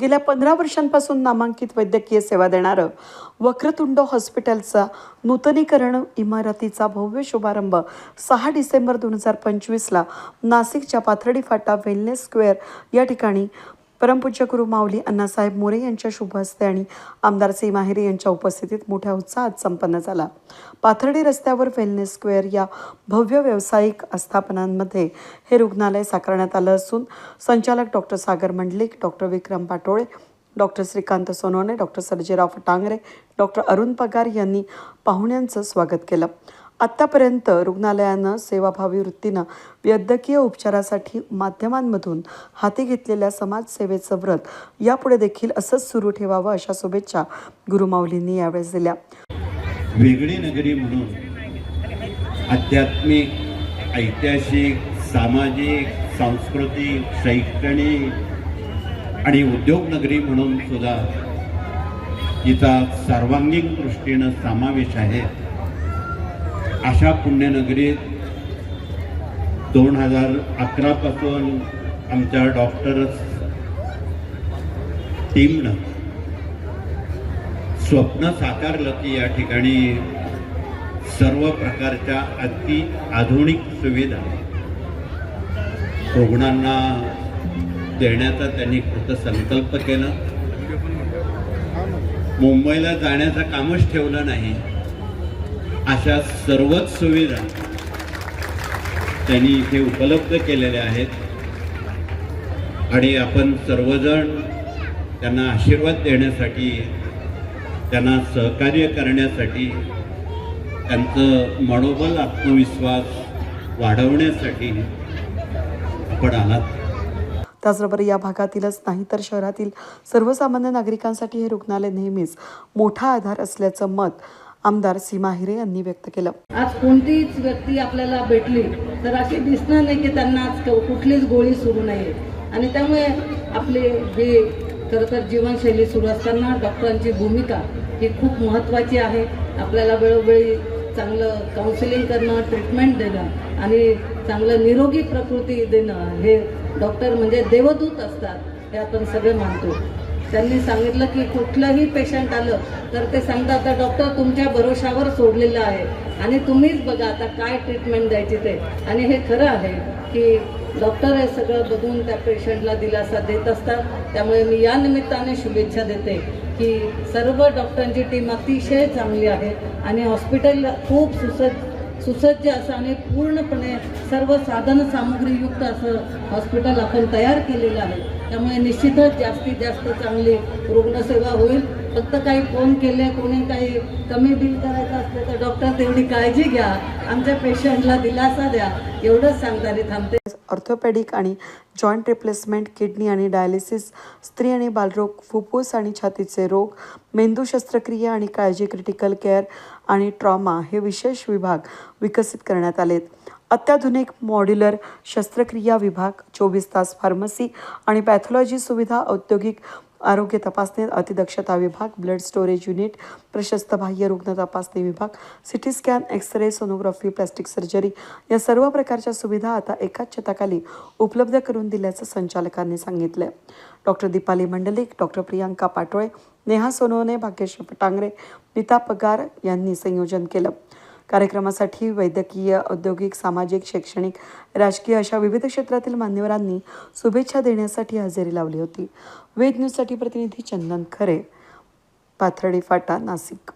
गेल्या पंधरा वर्षांपासून नामांकित वैद्यकीय सेवा देणारं वक्रतुंड हॉस्पिटलचा नूतनीकरण इमारतीचा भव्य शुभारंभ सहा डिसेंबर दोन हजार पंचवीसला नाशिकच्या पाथर्डी फाटा वेलनेस स्क्वेअर या ठिकाणी परमपूज्य गुरु माऊली अण्णासाहेब मोरे यांच्या शुभ हस्ते आणि आमदार सी माहेरे यांच्या उपस्थितीत मोठ्या उत्साहात संपन्न झाला. पाथर्डी रस्त्यावर वेलनेस स्क्वेअर या भव्य व्यावसायिक आस्थापनांमध्ये हे रुग्णालय साकारण्यात आलं असून संचालक doctor Sagar Mandlik doctor Vikram Patole doctor Shrikant Sonawane doctor Sarjerao Fatangare doctor Arun Pagar यांनी पाहुण्यांचं स्वागत केलं. आत्तापर्यंत रुग्णालयानं सेवाभावी वृत्तीनं वैद्यकीय उपचारासाठी माध्यमांमधून हाती घेतलेल्या समाजसेवेचं व्रत यापुढे देखील असंच सुरू ठेवावं अशा शुभेच्छा गुरुमाऊलींनी यावेळेस दिल्या. वेगळी नगरी म्हणून आध्यात्मिक ऐतिहासिक सामाजिक सांस्कृतिक शैक्षणिक आणि उद्योग नगरी म्हणून सुद्धा तिचा सर्वांगीण दृष्टीनं समावेश आहे. अशा पुण्यनगरीत दोन हजार अकरापासून आमच्या डॉक्टर्स टीमनं स्वप्न साकारलं की या ठिकाणी सर्व प्रकारच्या अति आधुनिक सुविधा रुग्णांना देण्याचा त्यांनी कृतसंकल्प केला. मुंबईला जाण्याचं कामच ठेवलं नाही. अशा सर्वच सुविधा त्यांनी इथे उपलब्ध केलेल्या आहेत. आणि आपण सर्वजण त्यांना आशीर्वाद देण्यासाठी त्यांना सहकार्य करण्यासाठी त्यांचं मनोबल आत्मविश्वास वाढवण्यासाठी आपण आलात. त्याचबरोबर या भागातीलच नाही तर शहरातील सर्वसामान्य नागरिकांसाठी हे रुग्णालय नेहमीच मोठा आधार असल्याचं मत आमदार सीमा हिरे यांनी व्यक्त केलं. आज कोणतीच व्यक्ती आपल्याला भेटली तर अशी दिसणार नाही की त्यांना आज कुठलीच गोळी सुरू नाही आणि त्यामुळे आपले जे खरं तर जीवनशैली सुरू असताना डॉक्टरांची भूमिका ही खूप महत्त्वाची आहे. आपल्याला वेळोवेळी चांगलं काउन्सिलिंग करणं ट्रीटमेंट देणं आणि चांगलं निरोगी प्रकृती देणं हे डॉक्टर म्हणजे देवदूत असतात हे आपण सगळे मानतो. त्यांनी सांगितलं की कुठलंही पेशंट आलं तर ते सांगतात आता डॉक्टर तुमच्या भरोशावर सोडलेलं आहे आणि तुम्हीच बघा आता काय ट्रीटमेंट द्यायची ते. आणि हे खरं आहे की डॉक्टर हे सगळं बघून त्या पेशंटला दिलासा देत असतात. त्यामुळे मी या निमित्ताने शुभेच्छा देते की सर्व डॉक्टरांची टीम अतिशय चांगली आहे आणि हॉस्पिटल खूप सुसज्ज सुसज्ज असं आणि पूर्णपणे सर्व साधन सामुग्रीयुक्त असं हॉस्पिटल आपण तयार केलेलं आहे. त्यामुळे निश्चितच जास्तीत जास्त चांगली रुग्णसेवा होईल. फक्त काही फोन केले कोणी काही कमी बिल करायचं असलं तर डॉक्टर तेवढी काळजी घ्या. आमच्या पेशंटला दिलासा द्या. एवढंच सांगताना थांबते. ऑर्थोपेडिक आणि जॉईंट रिप्लेसमेंट किडनी आणि डायलिसिस स्त्री आणि बालरोग फुफ्फुस आणि छातीचे रोग मेंदू शस्त्रक्रिया आणि काळजी क्रिटिकल केअर आणि ट्रॉमा हे विशेष विभाग विकसित करण्यात आलेत. अत्याधुनिक मॉड्युलर शस्त्रक्रिया विभाग चोवीस तास फार्मसी आणि पॅथॉलॉजी सुविधा औद्योगिक आरोग्य तपासणी अतिदक्षता विभाग ब्लड स्टोरेज युनिट प्रशस्त बाह्य रुग्ण तपासणी विभाग CT scan X ray sonography plastic surgery या सर्व प्रकारच्या सुविधा आता एकाच छताखाली उपलब्ध करून दिल्याचं संचालकांनी सांगितलं डॉक्टर दीपाली मंडलिक डॉक्टर प्रियांका पाटोळे नेहा सोनवणे भाग्यश्री पटांगरे नीता पगार यांनी संयोजन केलं. कार्यक्रमासाठी वैद्यकीय औद्योगिक सामाजिक शैक्षणिक राजकीय अशा विविध क्षेत्रातील मान्यवरांनी शुभेच्छा देण्यासाठी हजेरी लावली होती. वेद न्यूजसाठी प्रतिनिधी चंदन खरे पाथर्डी फाटा नाशिक.